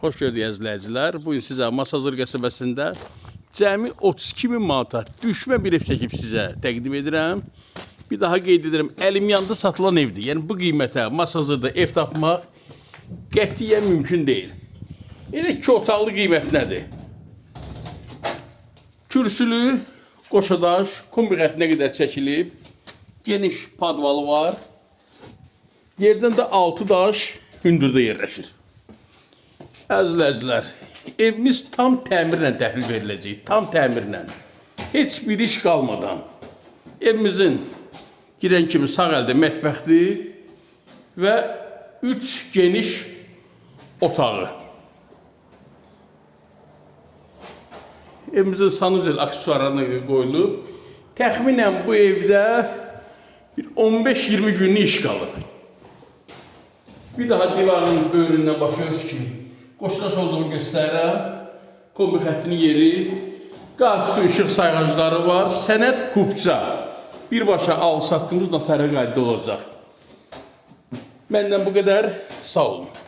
Xoş gördük əzizləyicilər. Bu gün sizə qəsəbəsində cəmi 32 min manata düşmə bir ev çəkib sizə təqdim edirəm. Bir daha qeyd edirəm, əlim yanında satılan evdir. Yəni bu qiymətə Masazırda ev tapmaq qətiyyən mümkün deyil. Elə iki otaqlı qiymət nədir? Kürsülü, qoşadaş, kombi xəttinə qədər çəkilib, geniş padvalı var. Yerdən də 6 daş hündürdə yerləşir. Əzizlər, evimiz tam təmirlə təhvil veriləcək, tam təmirlə. Heç bir iş qalmadan. Evimizin girən kimi sağ əldə mətbəxdir və 3 geniş otağı. Evimizin sanuzel aksesuarlarına qoyulub. Təxminən bu evdə bir 15-20 günlük iş qalıb. Bir daha divarın böyründən baxıyoruz ki, qoşdaş olduğunu göstərirəm. Kombi xəttinin yeri, qaz su işıq var, sənət kubca. Birbaşa al satqımız nasarə qayda olacaq. Məndən bu qədər, sağ olun.